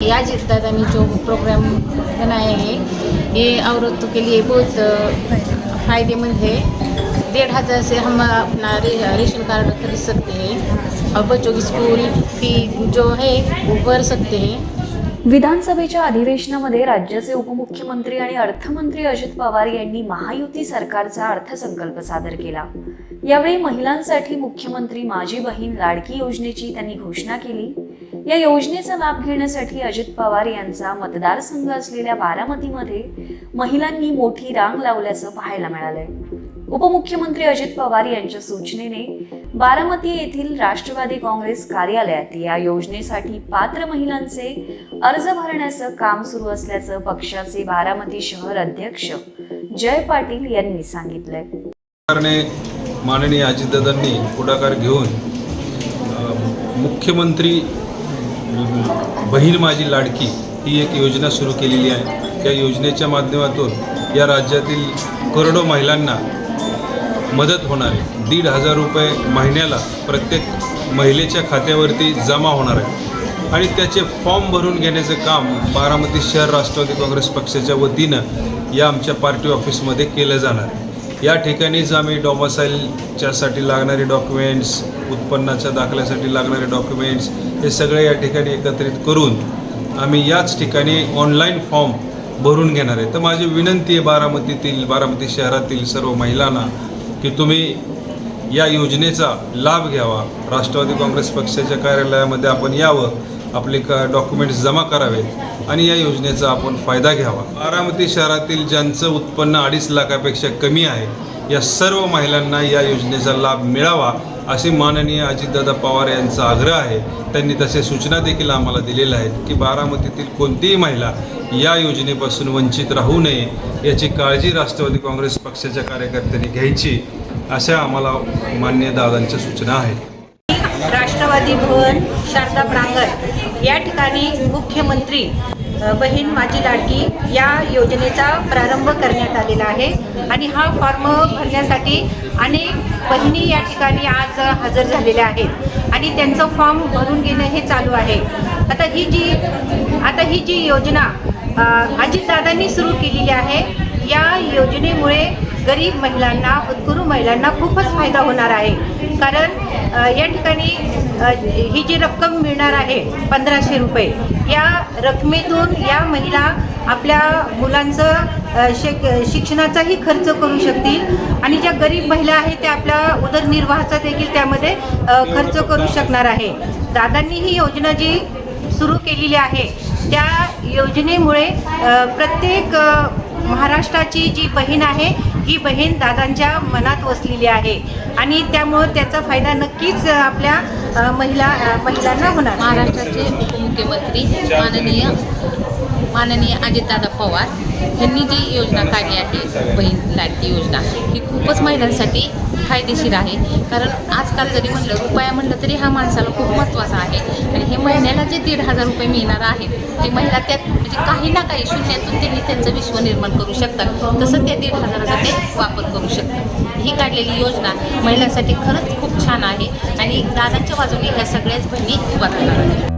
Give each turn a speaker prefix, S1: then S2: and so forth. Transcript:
S1: आज दादा ने जो प्रोग्राम बनाया है ये औरतों के लिए बहुत फायदेमंद है डेढ़ हज़ार से हम अपना रे, रेशन कार्ड खरीद सकते हैं. और बच्चों की स्कूल फी जो है वो भर सकते हैं.
S2: विधानसभेच्या अधिवेशनामध्ये राज्याचे उपमुख्यमंत्री आणि अर्थमंत्री अजित पवार यांनी महायुती सरकारचा अर्थसंकल्प सादर केला. यावेळी महिलांसाठी मुख्यमंत्री माझी बहीण लाडकी योजनेची त्यांनी घोषणा केली. या योजनेचा लाभ घेण्यासाठी अजित पवार यांचा मतदारसंघ असलेल्या बारामतीमध्ये महिलांनी मोठी रांग लावल्याचं पाहायला मिळालंय. उपमुख्यमंत्री अजित पवार यांच्या सूचनेने बारामती येथील राष्ट्रवादी काँग्रेस कार्यालयात या योजनेसाठी पात्र महिलांचे अर्ज भरण्याचं काम सुरू असल्याचं पक्षाचे बारामती शहर अध्यक्ष जय पाटील यांनी सांगितलंय.
S3: माननीय अजितदादांनी पुढाकार घेऊन मुख्यमंत्री बहीण माझी लाडकी ही एक योजना सुरू केलेली आहे. त्या योजनेच्या माध्यमातून या राज्यातील करोडो महिलांना मदत होणार आहे. दीड हजार रुपये महिन्याला प्रत्येक महिलेच्या खात्यावरती जमा होणार आहे. आणि त्याचे फॉर्म भरून घेण्याचं काम बारामती शहर राष्ट्रवादी काँग्रेस पक्षाच्या वतीनं या आमच्या पार्टी ऑफिसमध्ये केलं जाणार आहे. या ठिकाणीच आम्ही डॉमसाईलच्यासाठी लागणारे डॉक्युमेंट्स उत्पन्नाच्या दाखल्यासाठी लागणारे डॉक्युमेंट्स हे सगळे या ठिकाणी एकत्रित करून आम्ही याच ठिकाणी ऑनलाईन फॉर्म भरून घेणार आहे. तर माझी विनंती आहे बारामतीतील बारामती शहरातील सर्व महिलांना की तुम्ही या योजनेचा लाभ घ्यावा. राष्ट्रवादी काँग्रेस पक्षाच्या कार्यालयामध्ये आपण यावं आपले का डॉक्युमेंट्स जमा करावेत आणि या योजनेचा आपण फायदा घ्यावा. बारामती शहरातील ज्यांचं उत्पन्न अडीच लाखापेक्षा कमी आहे या सर्व महिलांना या योजनेचा लाभ मिळावा असे माननीय अजितदादा पवार यांचा आग्रह आहे. त्यांनी तसे सूचना देखील आम्हाला दिलेल्या आहेत की बारामतीतील कोणतीही महिला या योजनेपासून वंचित राहू नये याची काळजी राष्ट्रवादी काँग्रेस पक्षाच्या कार्यकर्त्यांनी घ्यायची अशा आम्हाला मान्य दादांच्या सूचना आहेत.
S4: राष्ट्रवादी भवन शारदा प्रांगण. या ठिकाणी मुख्यमंत्री बहीण माझी लाडकी या योजनेचा प्रारंभ करण्यात आलेला आहे आणि हा फॉर्म भरण्यासाठी अनेक बहिणी या ठिकाणी आज हजर झालेल्या आहेत आणि त्यांचं फॉर्म भरून घेणं हे चालू आहे. आता ही जी आता ही जी योजना अजितदादांनी सुरू केलेली आहे या योजनेमुळे गरीब महिलांना उत्कुरू महिलांना खूपच फायदा होणार आहे. कारण या ठिकाणी ही जी रक्कम मिळणार आहे पंधराशे रुपये या रकमेतून या महिला आपल्या मुलांचं शिक शिक्षणाचाही खर्च करू शकतील आणि ज्या गरीब महिला आहेत त्या आपल्या उदरनिर्वाहाचा देखील त्यामध्ये खर्च करू शकणार आहे. दादांनी ही योजना जी सुरू केलेली आहे त्या योजनेमुळे प्रत्येक महाराष्ट्राची जी बहीण आहे ही बहीण दादांच्या मनात वसलेली आहे. आणि त्यामुळं त्याचा फायदा नक्कीच आपल्या महिला महिलांना होणार.
S1: महाराष्ट्राचे उपमुख्यमंत्री माननीय माननीय अजितदादा पवार यांनी जी योजना काढली आहे बहीण लाडकी योजना ही खूपच महिलांसाठी फायदेशीर आहे. कारण आजकाल जरी म्हणलं रुपया म्हणलं तरी हा माणसाला खूप महत्त्वाचा आहे. म्हणजे महिन्याला जे दीड हजार रुपये मिळणार आहेत ते महिला त्यात म्हणजे काही ना काही शून्यातून त्यांनी त्यांचं विश्व निर्माण करू शकतात. तसं त्या दीड हजाराचा ते वापर करू शकतात. ही काढलेली योजना महिलांसाठी खरंच खूप छान आहे आणि दादांच्या बाजूने ह्या सगळ्याच बहिणी उभा राहणार आहेत.